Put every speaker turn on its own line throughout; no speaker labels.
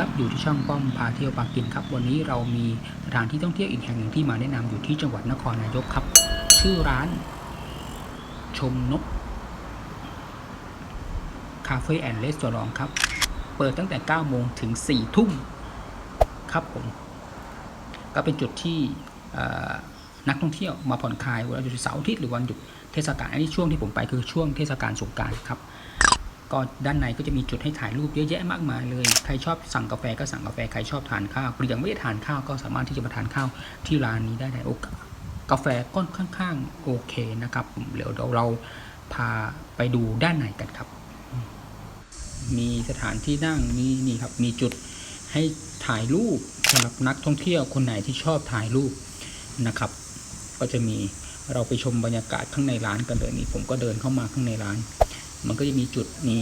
ครับ อยู่ที่ช่องป้อมพาเที่ยวปากินครับ วันนี้เรามีสถานที่ท่องเที่ยวอีกแห่งหนึ่งที่มาแนะนำอยู่ที่จังหวัดนครนายกครับ ชื่อร้าน ชมนกคาเฟ่แอนด์รีสอร์ทครับ เปิดตั้งแต่ 9 โมงถึง 4 ทุ่มครับผม ก็เป็นจุดที่นักท่องเที่ยวมาผ่อนคลายวันหยุดเสาร์อาทิตย์หรือวันหยุดเทศกาลอันนี้ช่วงที่ผมไปคือช่วงเทศกาลสงการครับ ก็ด้านในก็จะมีจุดให้ถ่ายรูปเยอะแยะมากมายเลย ใครชอบสั่งกาแฟก็สั่งกาแฟ ใครชอบทานข้าวหรือยังไม่ได้ทานข้าวก็สามารถที่จะมาทานข้าวที่ร้านนี้ได้ในโอกาสกาแฟก้อนข้างๆโอเคนะครับผมเดี๋ยวเราพาไปดูด้านในกันครับ มีสถานที่นั่งมีนี่ครับ มีจุดให้ถ่ายรูปสำหรับนักท่องเที่ยวคนไหนที่ชอบถ่ายรูปนะครับ ก็จะมีเราไปชมบรรยากาศข้างในร้านกันเลยนี่ผมก็เดินเข้ามาข้างในร้าน มันก็จะมีจุดมี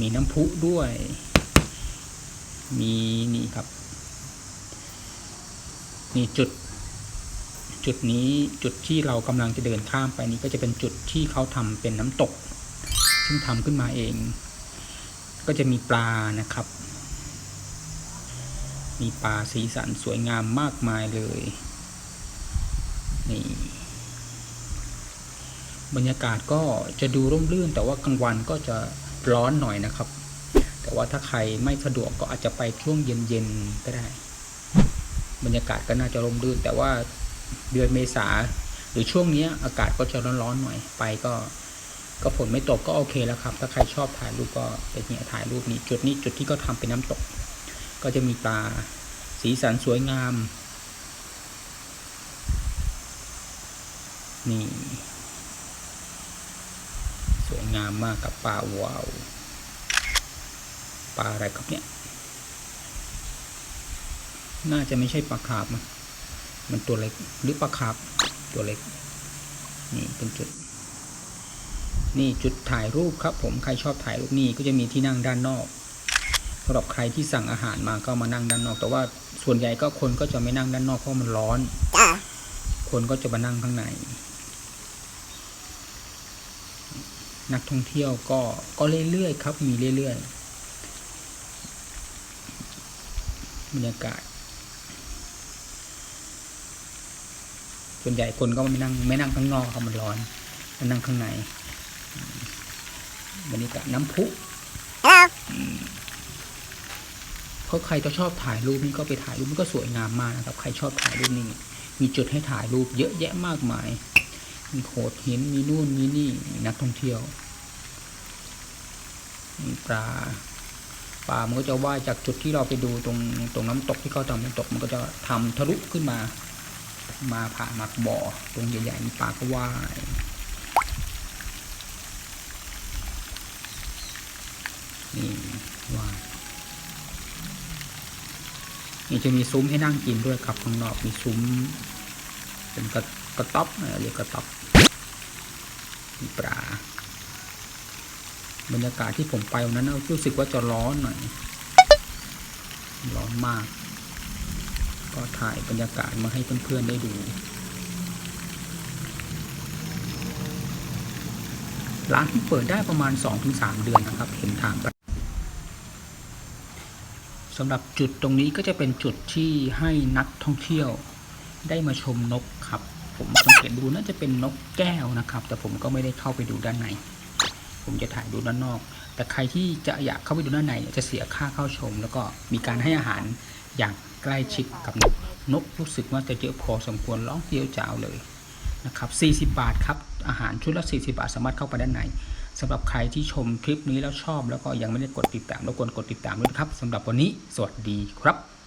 มีน้ำพุด้วย มีนี่ครับนี่จุด จุดนี้จุดที่เรากำลังจะเดินข้ามไปนี้ก็จะเป็นจุดที่เขาทำเป็นน้ำตก ซึ่งทำขึ้นมาเอง ก็จะมีปลานะครับ มีปลาสีสันสวยงามมากมายเลย นี่ บรรยากาศก็จะดูร่มรื่น แต่ว่ากลางวันก็จะร้อนหน่อยนะครับ แต่ว่าถ้าใครไม่สะดวกก็อาจจะไปช่วงเย็นๆก็ได้ บรรยากาศก็น่าจะร่มรื่น แต่ว่าเดือนเมษาหรือช่วงนี้อากาศก็จะร้อนๆหน่อย ไปก็ก็ฝนไม่ตกก็โอเคแล้วครับ ถ้าใครชอบถ่ายรูปก็ไปเนี่ยถ่ายรูปนี้จุดนี้จุดที่ก็ทำเป็นน้ำตก ก็จะมีปลาสีสันสวยงาม นี่ สวยงามมากกับปลาวาวปลาอะไรครับเนี่ย น่าจะไม่ใช่ปลาคาร์ฟมั้งมันตัวเล็กหรือปลาคาร์ฟตัวเล็ก นี่เป็นจุด นี่จุดถ่ายรูปครับ ผมใครชอบถ่ายรูปนี่ก็จะมีที่นั่งด้านนอกสำหรับใครที่สั่งอาหารมาก็มานั่งด้านนอก แต่ว่าส่วนใหญ่ก็คนก็จะไม่นั่งด้านนอกเพราะมันร้อน
จ้ะ
คนก็จะมานั่งข้างใน นักท่องเที่ยวก็ก็เรื่อยๆครับ มีเรื่อยๆบรรยากาศส่วนใหญ่คนก็ไม่นั่งไม่นั่งข้างนอกครับมันร้อนมานั่งข้างในอืมบรรยากาศน้ำพุ
ฮัลโหล
เพราะใครก็ชอบถ่ายรูปนี่ก็ไปถ่ายรูปมันก็สวยงามมากนะครับ ใครชอบถ่ายรูปนี่มีจุดให้ถ่ายรูปเยอะแยะมากมาย มีโขดหิน มีนู่น มีนี่นักท่องเที่ยว มีปลา ปลา มันก็จะว่ายจากจุดที่เราไปดูตรงตรงน้ำตกที่เขาทำน้ำตก มันก็จะทำทะลุขึ้นมา มาผ่านมาบ่อ ตรงใหญ่ๆมีปลาก็ว่ายนี่ว่ายนี่จะมีซุ้มให้นั่งกินด้วยครับข้างนอกมีซุ้ม เป็นกระกระต๊อบนะเรียกกระต๊อบปลาบรรยากาศที่ผมไปวันนั้นรู้สึกว่าจะร้อนหน่อย ร้อนมาก ก็ถ่ายบรรยากาศมาให้เพื่อนๆได้ดู ร้านที่เปิดได้ประมาณ 2-3 เดือนนะครับ เห็นทางไปสำหรับจุดตรงนี้ก็จะเป็นจุดที่ให้นักท่องเที่ยว ได้มาชมนกครับ ผมสังเกตดูน่าจะเป็นนกแก้วนะครับ แต่ผมก็ไม่ได้เข้าไปดูด้านใน ผมจะถ่ายดูด้านนอก แต่ใครที่จะอยากเข้าไปดูด้านในจะเสียค่าเข้าชม แล้วก็มีการให้อาหารอย่างใกล้ชิดกับนกนกรู้สึกว่าจะเยอะพอสมควรร้องเดียวจ้าวเลยนะครับ40 บาทครับ อาหารชุดละ 40 บาทสามารถเข้าไปด้านในสำหรับใครที่ชมคลิปนี้แล้วชอบ แล้วก็ยังไม่ได้กดติดตามรบกวนกดติดตามด้วยครับสำหรับวันนี้ สวัสดีครับ